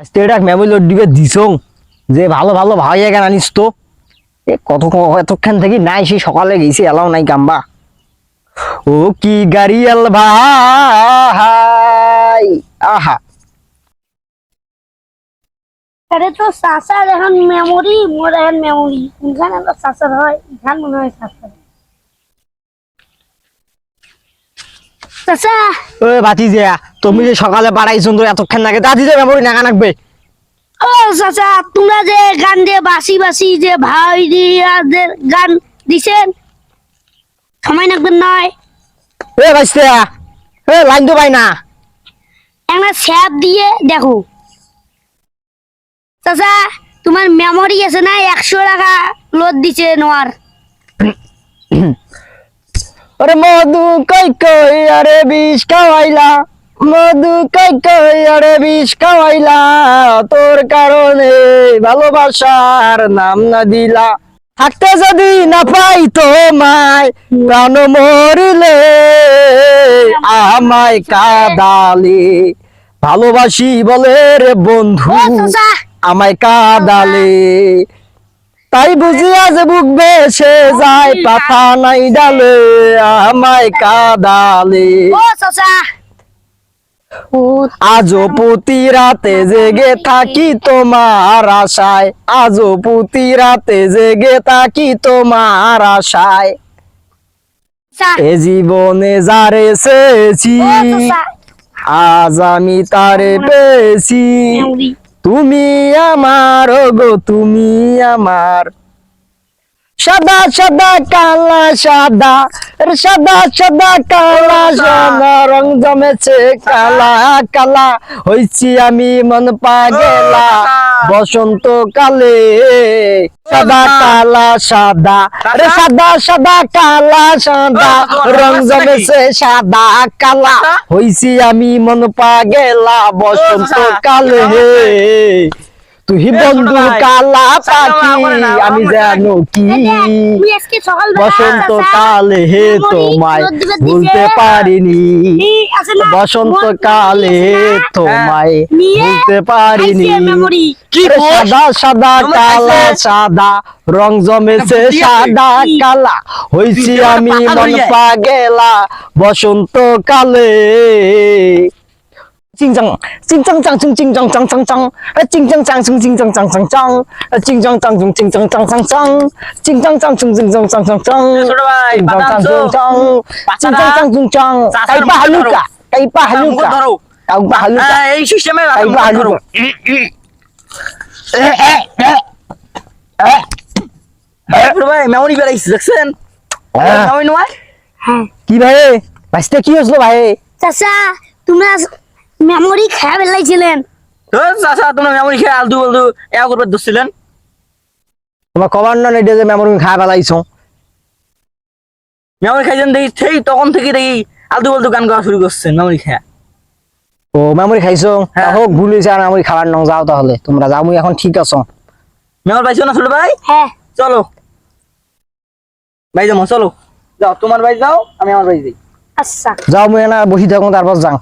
আজকে এটা memory load দিবে দিছং। যে ভালো ভালো ভাই এখানে আনিস তো। এ কত এতক্ষণ থেকে নাই সেই সকালে গেছি, এলাও নাই কাম্বা ও কি গাড়ি আল ভাই? আহা। আরে তো চাচার এখন মেমোরি মোর এখন মেমোরি কোনখানে তো চাচার হয়? এখান মনে হয় চাচার। চাচা ও বাতি যে তুমি যে সকালে বাড়াইছো তো এতক্ষণ লাগে দাদি যে মেমোরি নাকা নাকবে ও চাচা তোমরা যে গান দিয়ে বাসি বাসি যে ভাই দিয়াদের গান দিছেন সময় নাকবেন নয় এ বাইসতে এ লাইন তো পাই না। একটা স্যাপ দিয়ে দেখো। চাচা তোমার মেমোরি আছে না একশো টাকা লোড দিছে নোয়ার। আরে মধু কই কই আরে বিষ খাওয়াইলা। মধু কই কই আরে বিষ খাওয়াইলা। তোর কারণে ভালোবাসার নাম না দিলা। থাকতে যদি না পাই তোমায় প্রাণ মরিলে আমায় কাদালে। ভালোবাসি বলে রে বন্ধু আমায় কাদালে। তাই বুঝি যে বুক বেসে যায় পাতা নাই ডালে আমায় কাদালে। ও প্রতি রাতে জেগে থাকি তোমার আশায়। আজও প্রতি রাতে জেগে থাকি তোমার আশায়। এ জীবনে যারে চাচা। আজ আমি তারে পেয়েছি। মেমোরি তুমি আমার গো তুমি আমার। সাদা সাদা কালা, সাদা। সাদা সাদা কালা, সাদা রং জমেছে কালা কালা। হইছি আমি মন পাগেলা, বসন্ত কালে। সাদা কালা, সাদা। রে সাদা সাদা কালা, সাদা। রং জমেছে সাদা, কালা। হইছি আমি মন পাগেলা, বসন্ত কালে। তুই বন্ধু কালা পাখি আমি জানো কি। তুই আজকে সকালবেলা বসন্ত কালে হে তোমায় ভুলতে পারিনি। এই বসন্ত কালে তোমায় নিয়ে ভুলতে পারিনি। কি সাদা সাদা কালা সাদা রং জমেছে সাদা কালা। হইছি আমি মন। পাগেলা। বসন্ত কালে চাং চাং চিং চিং চাং চাং চাং চাং চিং চাং চাং চিং চিং চাং চাং চাং চাং চিং চাং চাং চিং চিং চাং চাং চাং চাং চিং চাং চাং চিং চিং চাং চাং চাং চাং ছোট ভাই, চিং চাং বাদাম চাং চো। চিং চাং চিং চাং চাং চিং চাং চাচার কাইপা হালুকা কাইপা হালুকা। কাইপা হালুকা এই সিস্টেমে কাইপা হালুকা ভাই মেমোরি বেড়াইছি দেখছেন কি ভাই ভাইস্তে কি হয়েছিল ভাই চাচা তোমরা মেমোরি খেয়ে বেলাইছিলেন তো চাচা তোমরা মেমোরি খেয়ে আলতু বলতু এ করবে দোষছিলেন তোমার কবার না নেটে যে মেমোরি মেমোরি খাইছেন দেখি সেই তখন থেকে দেখি আলতু বলতু গান গাওয়া শুরু করছেন মেমোরি খেয়ে। ও মেমোরি খাইছো? হ্যাঁ। হোক ভুল হয়েছে আর মেমোরি খাবার নং যাও তাহলে। তোমরা যাও মুই এখন ঠিক আছো। মেমোরি পাইছো না ছোট ভাই? হ্যাঁ। চলো। ভাই যাব চলো। যাও তোমার ভাই যাও আমি আমার ভাই যাই। আচ্ছা। যাও মুই না বসি থাকুন তারপর যাও।